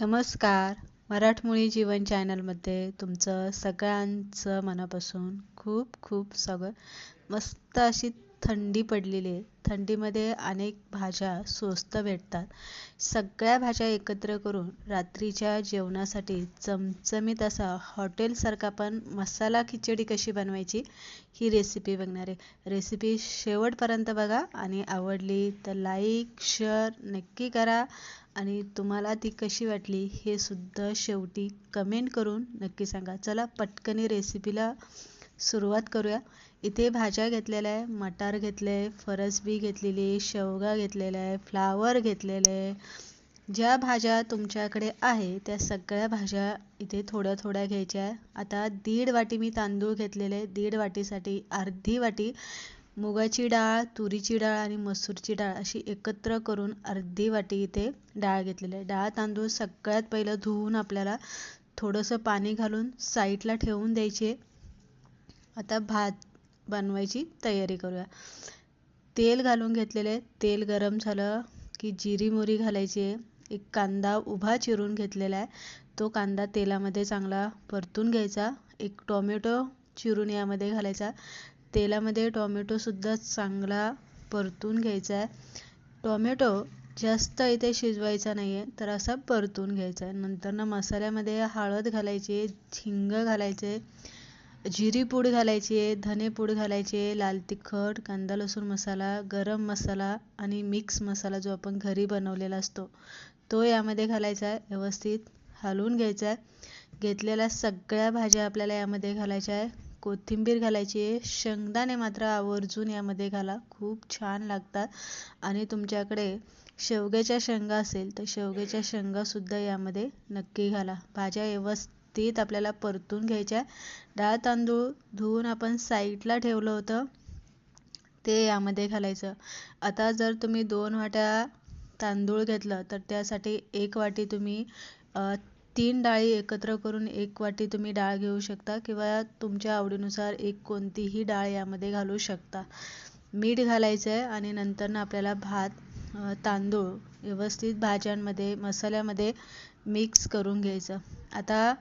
नमस्कार. मराठमोळी जीवन चॅनलमध्ये तुमचं सगळ्यांचं मनापासून खूप खूप सगळं मस्त अशी थंडी पडलेली आहे. थंडीमध्ये अनेक भाज्या स्वस्त भेटतात. सगळ्या भाज्या एकत्र करून रात्रीच्या जेवणासाठी चमचमीत असा हॉटेलसारखा पण मसाला खिचडी कशी बनवायची ही रेसिपी बघणार आहे. रेसिपी शेवटपर्यंत बघा आणि आवडली तर लाईक शेअर नक्की करा आणि तुम्हाला ती कशी वाटली हे सुद्धा शेवटी कमेंट करून नक्की सांगा. चला पटकनी रेसिपीला सुरुवात करूया. इथे भाज्या घेतलेल्या आहे मटार घेतले आहे फरसबी घेतलेली शेवगा घेतलेला आहे फ्लावर घेतलेले आहे. ज्या भाज्या तुमच्याकडे आहे त्या सगळ्या भाज्या इथे थोड्या थोड्या घ्यायच्या आहे. आता दीड वाटी मी तांदूळ घेतलेले दीड वाटीसाठी अर्धी वाटी मुगाची डाळ तुरीची डाळ आणि मसूरची डाळ अशी एकत्र करून अर्धी वाटी इथे डाळ घेतलेली आहे. डाळ तांदूळ सगळ्यात पहिलं धुवून आपल्याला थोडंसं पाणी घालून साईडला ठेवून द्यायचे. आता भात बनवायची तयारी करूया. तेल घालून घेतलेले तेल गरम झालं की जिरी मोरी घालायची आहे. एक कांदा उभा चिरून घेतलेला आहे. तो कांदा तेलामध्ये चांगला परतून घ्यायचा. एक टोमॅटो चिरून यामध्ये घालायचा. तेलामध्ये टोमॅटोसुद्धा चांगला परतून घ्यायचा आहे. टोमॅटो जास्त इथे शिजवायचा नाही आहे तर असा परतून घ्यायचा आहे. नंतर ना मसाल्यामध्ये हळद घालायची हिंग घालायचे जिरी पूड घालायची आहे धने पूड घालायची आहे लाल तिखट कांदा लसूण मसाला गरम मसाला आणि मिक्स मसाला जो आपण घरी बनवलेला असतो तो यामध्ये घालायचा आहे व्यवस्थित हलवून घ्यायचा. आहे घेतलेल्या सगळ्या भाज्या आपल्याला यामध्ये घालायच्या आहे कोथिंबीर घालायची आहे. शेंगदाणे मात्र आवर्जून यामध्ये घाला. खूप छान लागतात. आणि तुमच्याकडे शेवग्याच्या शेंगा असेल तर शेवग्याच्या शेंगासुद्धा यामध्ये नक्की घाला. भाज्या व्यवस्थित आपल्याला परतून घ्यायच्या डाळ तांदूळ धुवून आपण साईडला ठेवलं होतं. ते यामध्ये घालायचं. आता जर तुम्ही दोन वाट्या तांदूळ घेतलं तर त्यासाठी एक वाटी तुम्ही तीन डाळी एकत्र करून एक वाटी तुम्ही डाळ घेऊ शकता किंवा तुमच्या आवडीनुसार एक कोणतीही डाळ यामध्ये घालू शकता. मीठ घालायचं आहे आणि नंतर आपल्याला भात तांदूळ व्यवस्थित भाज्यांमध्ये मसाल्यामध्ये मिक्स करून घ्यायचं. आता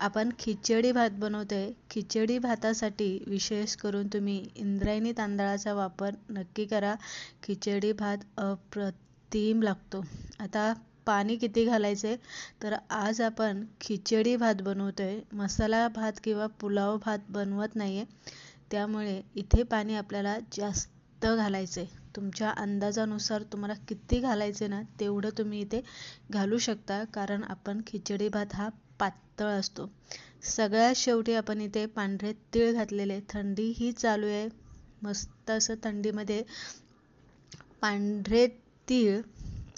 आपण खिचडी भात बनवतो आहे खिचडी भातासाठी विशेष करून तुम्ही इंद्रायणी तांदळाचा वापर नक्की करा. खिचडी भात अप्रतिम लागतो. आता पाणी किती घालायचे तर आज आपण खिचडी भात बनवतो आहे मसाला भात किंवा पुलाव भात बनवत नाही आहे त्यामुळे इथे पाणी आपल्याला जास्त घालायचं. आहे तुमच्या अंदाजानुसार तुम्हाला किती घालायचे ना तेवढं तुम्ही इथे घालू शकता कारण आपण खिचडी भात हा पातळ असतो. सगळ्यात शेवटी आपण इथे पांढरे तीळ घातलेले. थंडी ही चालू आहे. मस्त असं थंडीमध्ये पांढरे तीळ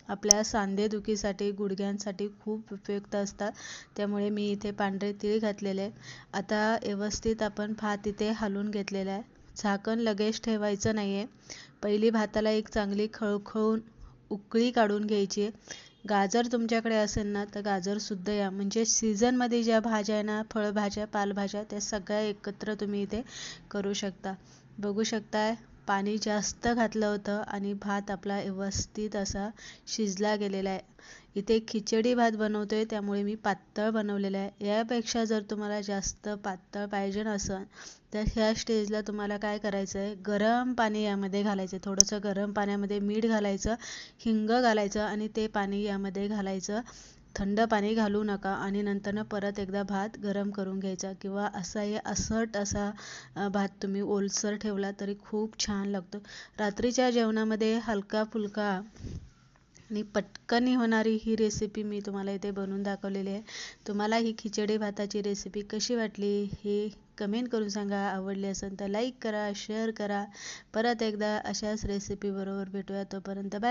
आपल्या सांधेदुखीसाठी गुडघ्यांसाठी खूप उपयुक्त असतात. त्यामुळे मी इथे पांढरे तीळ घातलेले. आता व्यवस्थित आपण भात इथे हलवून घेतलेला आहे. झाकण लगेच ठेवायचं नाही आहे पहिली भाताला एक चांगली खळखळून उकळी काढून घ्यायची. आहे गाजर तुमच्याकडे असेल ना तर गाजरसुद्धा या. म्हणजे सीझनमध्ये ज्या भाज्या आहे ना फळभाज्या पालेभाज्या त्या सगळ्या एकत्र तुम्ही इथे करू शकता. बघू शकताय? पाणी जास्त घातलं होतं आणि भात आपला व्यवस्थित असा शिजला गेलेला आहे. इथे खिचडी भात बनवतो आहे त्यामुळे मी पातळ बनवलेला आहे. यापेक्षा जर तुम्हाला जास्त पातळ पाहिजे असेल तर ह्या स्टेजला तुम्हाला काय करायचं आहे गरम पाणी यामध्ये घालायचं. आहे थोडंसं गरम पाण्यामध्ये मीठ घालायचं हिंग घालायचं आणि ते पाणी यामध्ये घालायचं. थंड पाणी घालू नका आणि नंतर परत एकदा भात गरम करून घ्यायचा किंवा असाही असट असा भात तुम्ही ओलसर ठेवला तरी खूप छान लागतो. रात्रीच्या जेवणामध्ये हलका फुलका आणि पटकन होणारी ही रेसिपी मी तुम्हाला इथे बनवून दाखवलेली आहे. तुम्हाला ही खिचडी भाताची रेसिपी कशी वाटली हे कमेंट करून सांगा. आवडली असेल तर लाईक करा शेअर करा. परत एकदा अशाच रेसिपीबरोबर भेटूया तोपर्यंत. बाय